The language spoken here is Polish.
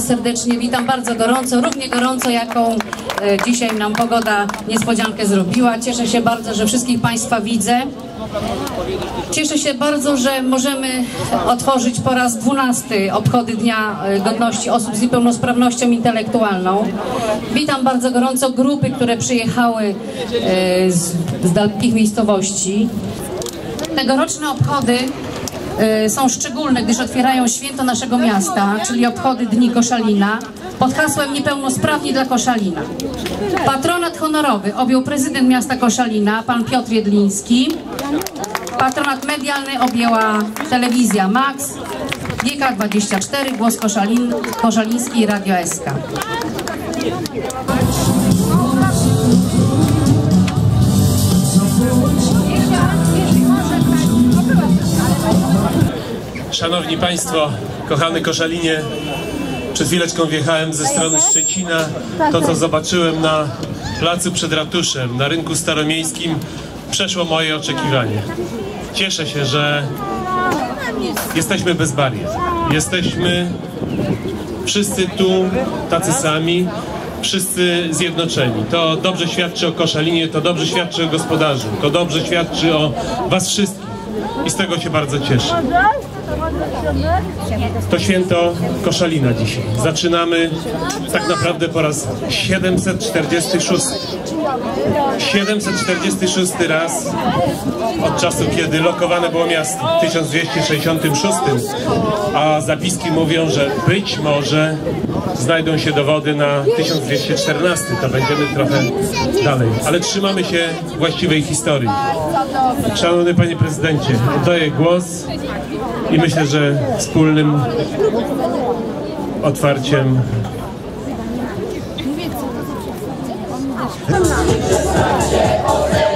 Serdecznie witam bardzo gorąco, równie gorąco, jaką dzisiaj nam pogoda niespodziankę zrobiła. Cieszę się bardzo, że wszystkich Państwa widzę. Cieszę się bardzo, że możemy otworzyć po raz dwunasty obchody Dnia e, Godności Osób z Niepełnosprawnością Intelektualną. Witam bardzo gorąco grupy, które przyjechały e, z, z dalekich miejscowości. Tegoroczne obchody są szczególne, gdyż otwierają święto naszego miasta, czyli obchody Dni Koszalina pod hasłem Niepełnosprawni dla Koszalina. Patronat honorowy objął prezydent miasta Koszalina, pan Piotr Jedliński. Patronat medialny objęła telewizja Max, GK24, Głos Koszalin, Koszaliński i Radio SK. Szanowni Państwo, kochany Koszalinie, przed chwileczką wjechałem ze strony Szczecina. To, co zobaczyłem na placu przed ratuszem, na rynku staromiejskim, przeszło moje oczekiwanie. Cieszę się, że jesteśmy bez barier. Jesteśmy wszyscy tu tacy sami, wszyscy zjednoczeni. To dobrze świadczy o Koszalinie, to dobrze świadczy o gospodarzu, to dobrze świadczy o Was wszystkich. I z tego się bardzo cieszę. To święto Koszalina dzisiaj. Zaczynamy tak naprawdę po raz 746. 746 raz od czasu, kiedy lokowane było miasto w 1266, a zapiski mówią, że być może znajdą się dowody na 1214. To będziemy trochę dalej, ale trzymamy się właściwej historii. Szanowny Panie Prezydencie, oddaję głos i i myślę, że wspólnym otwarciem co to